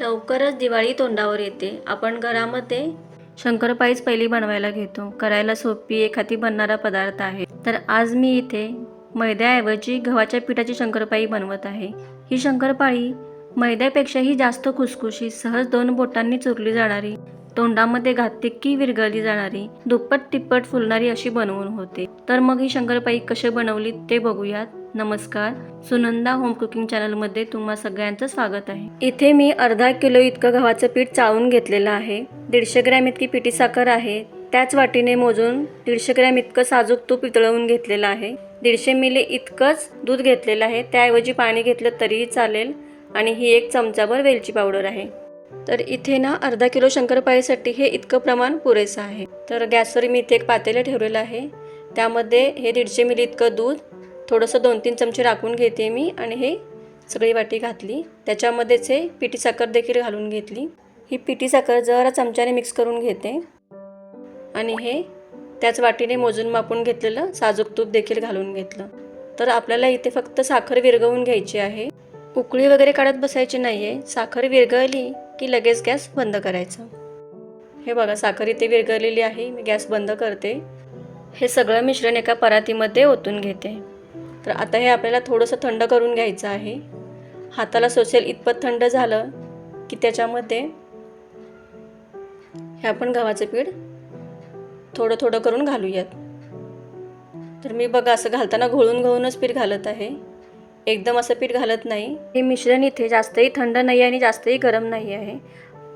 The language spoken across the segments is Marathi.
लवकरच दिवाळी तोंडावर येते. आपण घरामध्ये शंकरपाईच पहिली बनवायला घेतो. करायला सोपी एखादी बनणारा पदार्थ आहे. तर आज मी इथे मैद्याऐवजी गव्हाच्या पिठाची शंकरपाळी बनवत आहे. ही शंकरपाळी मैद्यापेक्षाही जास्त खुसखुशी सहज दोन बोटांनी चुरली जाणारी तोंडामध्ये घातली की विरघळली जाणारी दुप्पट तिप्पट फुलणारी अशी बनवून होते. तर मग ही शंकरपाई कशी बनवली ते बघूयात. नमस्कार सुनंदा होम कुकिंग चॅनलमध्ये तुम्हा सगळ्यांचं स्वागत आहे. इथे मी अर्धा किलो इतकं गव्हाचं पीठ चाळून घेतलेलं आहे. दीडशे ग्रॅम इतकी पिठी साखर आहे. त्याच वाटीने मोजून दीडशे ग्रॅम इतकं साजूक तूप वितळवून घेतलेलं आहे. दीडशे मिली इतकंच दूध घेतलेलं आहे. त्याऐवजी पाणी घेतलं तरीही चालेल. आणि ही एक चमचाभर वेलची पावडर आहे. तर इथे ना अर्धा किलो शंकरपाळीसाठी हे इतकं प्रमाण पुरेसं आहे. तर गॅसवर मी इथे एक पातेलं ठेवलेलं आहे. त्यामध्ये हे दीडशे मिली इतकं दूध थोडंसं दोन तीन चमचे राखून घेते मी आणि हे सगळी वाटी घातली. त्याच्यामध्येच हे पिठी साखर देखील घालून घेतली. ही पिठी साखर जरा चमच्याने मिक्स करून घेते. आणि हे त्याच वाटीने मोजून मापून घेतलेलं साजूक तूप देखील घालून घेतलं. तर आपल्याला इथे फक्त साखर विरघवून घ्यायची आहे. उकळी वगैरे काढत बसायची नाही आहे साखर विरघळली की लगेच गॅस बंद करायचा. हे बघा साखर इथे विरघळलेली आहे. मी गॅस बंद करते. हे सगळं मिश्रण एका परातीमध्ये ओतून घेते. तर आता हे आपल्याला थोडंसं थंड करून घ्यायचं आहे. हाताला सोसेल इतपत थंड झालं की त्याच्यामध्ये हे आपण गव्हाचं पीठ थोडं थोडं करून घालूयात. तर मी बघा असं घालताना घोळून घोळूनच पीठ घालत आहे. एकदम असं पीठ घालत नाही. हे मिश्रण इथे जास्तही थंड नाही आहे आणि जास्तही गरम नाही आहे.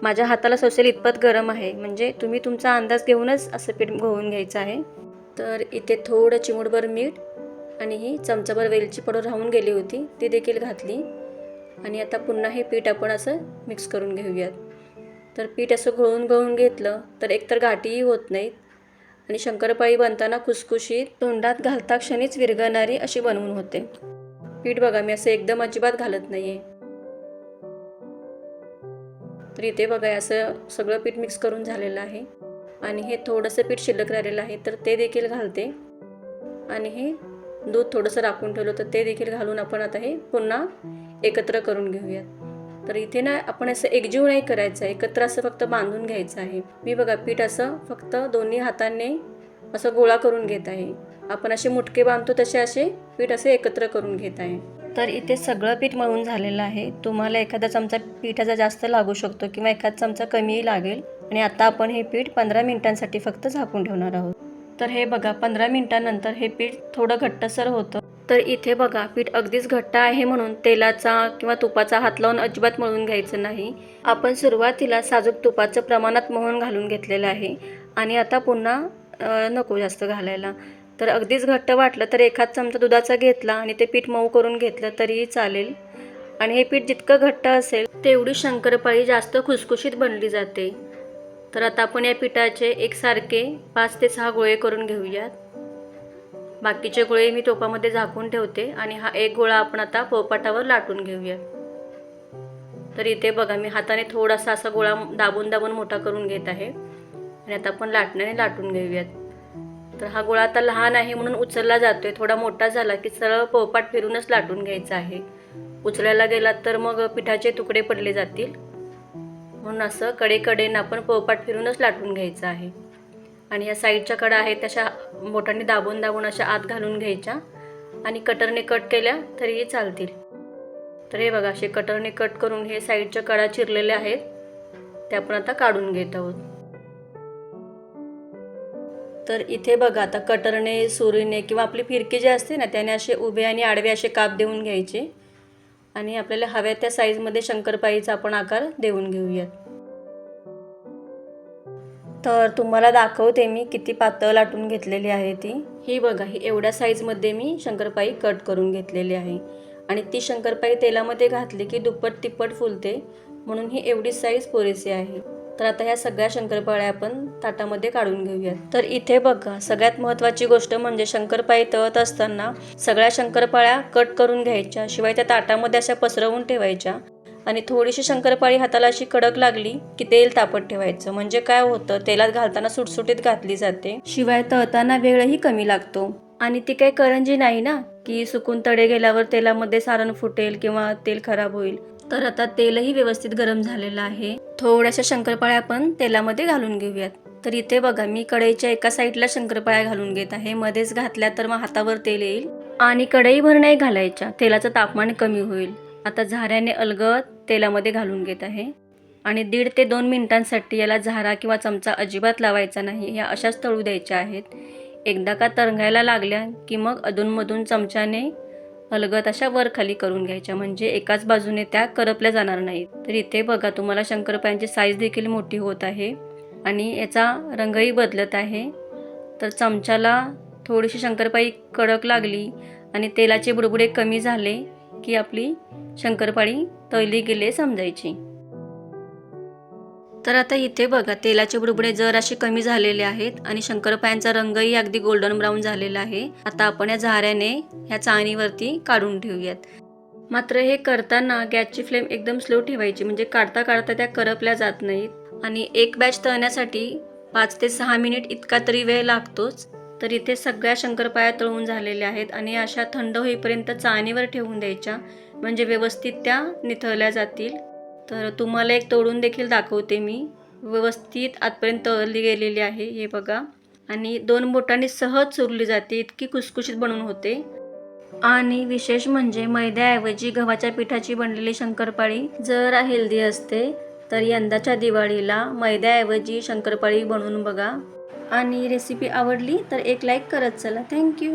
माझ्या हाताला सोसेल इतपत गरम आहे. म्हणजे तुम्ही तुमचा अंदाज घेऊनच असं पीठ घोळून घ्यायचं आहे. तर इथे थोडं चिमूटभर मीठ आणि ही चमचाभर वेलची पडून राहून गेली होती ती देखील घातली. आणि आता पुन्हा हे पीठ आपण असं मिक्स करून घेऊयात. तर पीठ असं घोळून घोळून घेतलं तर एकतर गाठीही होत नाहीत. आणि शंकरपाळी बनताना खुसखुशीत तोंडात घालता क्षणीच विरघळणारी अशी बनवून होते. पीठ बघा मी असं एकदम अजिबात घालत नाही आहे तर इथे बघा असं सगळं पीठ मिक्स करून झालेलं आहे. आणि हे थोडंसं पीठ शिल्लक राहिलेलं आहे तर ते देखील घालते. आणि हे दूध थोडंसं राखून ठेवलं तर ते देखील घालून आपण आता हे पुन्हा एकत्र करून घेऊयात. तर इथे ना आपण असं एकजीव नाही करायचं आहे एकत्र असं फक्त बांधून घ्यायचं आहे. मी बघा पीठ असं फक्त दोन्ही हातांनी असं गोळा करून घेत आहे. आपण असे मुटके बांधतो तसे असे पीठ असे एकत्र करून घेत आहे. तर इथे सगळं पीठ मळून झालेलं आहे. तुम्हाला एखादा चमचा पिठाचा जास्त लागू शकतो किंवा एखादा चमचा कमीही लागेल. आणि आता आपण हे पीठ पंधरा मिनिटांसाठी फक्त झाकून ठेवणार आहोत. तर हे बघा पंधरा मिनिटांनंतर हे पीठ थोडं घट्टसर होतं. तर इथे बघा पीठ अगदीच घट्ट आहे म्हणून तेलाचा किंवा तुपाचा हात लावून अजिबात मळून घ्यायचं नाही. आपण सुरुवातीला साजूक तुपाचं प्रमाणात मोहन घालून घेतलेलं आहे. आणि आता पुन्हा नको जास्त घालायला. तर अगदीच घट्ट वाटलं तर एखाद चमचा दुधाचा घेतला आणि ते पीठ मऊ करून घेतलं तरीही चालेल. आणि हे पीठ जितकं घट्ट असेल तेवढी शंकरपाळी जास्त खुसखुशीत बनली जाते. तर आता आपण या पिठाचे एकसारखे पाच ते सहा गोळे करून घेऊयात. बाकीचे गोळे मी टोपामध्ये झाकून ठेवते आणि हा एक गोळा आपण आता पोपाटावर लाटून घेऊयात तर इथे बघा मी हाताने थोडासा असा गोळा दाबून दाबून मोठा करून घेत आहे. आणि आता आपण लाटण्याने लाटून घेऊयात. तर हा गोळा आता लहान आहे म्हणून उचलला जातोय. थोडा मोठा झाला की सरळ पोळपाट फिरूनच लाटून घ्यायचा आहे. उचलायला गेलात तर मग पिठाचे तुकडे पडले जातील. म्हणून असं कडेकडेनं आपण पोळपाट फिरूनच लाटून घ्यायचं आहे. आणि या साईडच्या कडा आहेत तशा बोटांनी दाबून दाबून अशा आत घालून घ्यायच्या. आणि कटरने कट केल्या तरीही चालतील. तर हे बघा असे कटरने कट करून हे साईडच्या कडा चिरलेल्या आहेत. त्या आपण आता काढून घेत आहोत. तर इथे बघा आता कटरने सुरीने किंवा आपली फिरकी जी असते ना त्याने असे उभे आणि आडवे असे काप देऊन घ्यायचे. आणि आपल्याला हव्या त्या साईजमध्ये शंकरपाईचा आपण आकार देऊन घेऊयात. तर तुम्हाला दाखवते मी किती पातळ लाटून घेतलेली आहे ती. ही बघा ही एवढ्या साईजमध्ये मी शंकरपाई कट करून घेतलेली आहे. आणि ती शंकरपाई तेलामध्ये घातली की दुप्पट तिप्पट फुलते. म्हणून ही एवढी साईज पुरेशी आहे. तर आता ह्या सगळ्या शंकरपाळ्या आपण ताटामध्ये काढून घेऊयात. तर इथे बघा सगळ्यात महत्त्वाची गोष्ट म्हणजे शंकरपाळी तळत असताना सगळ्या शंकरपाळ्या कट करून घ्यायच्या शिवाय त्या ताटामध्ये अशा पसरवून ठेवायच्या आणि थोडीशी शंकरपाळी हाताला अशी कडक लागली की तेल तापत ठेवायचं. म्हणजे काय होतं तेलात घालताना सुटसुटीत घातली जाते. शिवाय तळताना वेळही कमी लागतो. आणि ती काही करंजी नाही ना की सुकून तडे गेल्यावर तेलामध्ये सारण फुटेल किंवा तेल खराब होईल. तर आता तेलही व्यवस्थित गरम झालेलं आहे. थोड्याशा शंकरपाळ्या आपण तेलामध्ये घालून घेऊयात. तर इथे बघा मी कढईच्या एका साईडला शंकरपाळ्या घालून घेत आहे. मध्येच घातल्या तर मग हातावर तेल येईल आणि कढईभर नाही घालायच्या. तेलाचं तापमान कमी होईल. आता झाऱ्याने अलगद तेलामध्ये घालून घेत आहे. आणि दीड ते दोन मिनिटांसाठी याला झारा किंवा चमचा अजिबात लावायचा नाही. ह्या अशाच तळू द्यायच्या आहेत. एकदा का तरंगायला लागल्या की मग अधूनमधून चमच्याने अलगद अशा वर खाली करून घ्यायच्या. म्हणजे एकाच बाजूने त्या करपल्या जाणार नाहीत. तर इथे बघा तुम्हाला शंकरपायांची साईज देखील मोठी होत आहे. आणि याचा रंगही बदलत आहे. तर चमच्याला थोडीशी शंकरपाई कडक लागली आणि तेलाचे बुडबुडे कमी झाले की आपली शंकरपाळी तळली गेले समजायची. तर आता इथे बघा तेलाचे बुडबुडे जर असे कमी झालेले आहेत आणि शंकरपायांचा रंगही अगदी गोल्डन ब्राऊन झालेला आहे आता आपण या झाऱ्याने ह्या चाळणीवरती काढून ठेवूयात. मात्र हे करताना गॅसची फ्लेम एकदम स्लो ठेवायची म्हणजे काढता काढता त्या करपल्या जात नाहीत. आणि एक बॅच तळण्यासाठी पाच ते सहा मिनिट इतका तरी वेळ लागतोच. तर इथे सगळ्या शंकरपाया तळून झालेल्या आहेत आणि अशा थंड होईपर्यंत चाळणीवर ठेवून द्यायच्या म्हणजे व्यवस्थित त्या निथळल्या जातील. तर तुम्हाला एक तोडून देखील दाखवते मी. व्यवस्थित आतपर्यंत तळली गेलेली आहे हे बघा. आणि दोन बोटांनी सहज चुरली जाते इतकी कुसकुशीत बनवून होते. आणि विशेष म्हणजे मैद्याऐवजी गव्हाच्या पिठाची बनलेली शंकरपाळी जरा हेल्दी असते तर यंदाच्या दिवाळीला मैद्याऐवजी शंकरपाळी बनवून बघा. आणि रेसिपी आवडली तर एक लाईक करत चला. थँक्यू.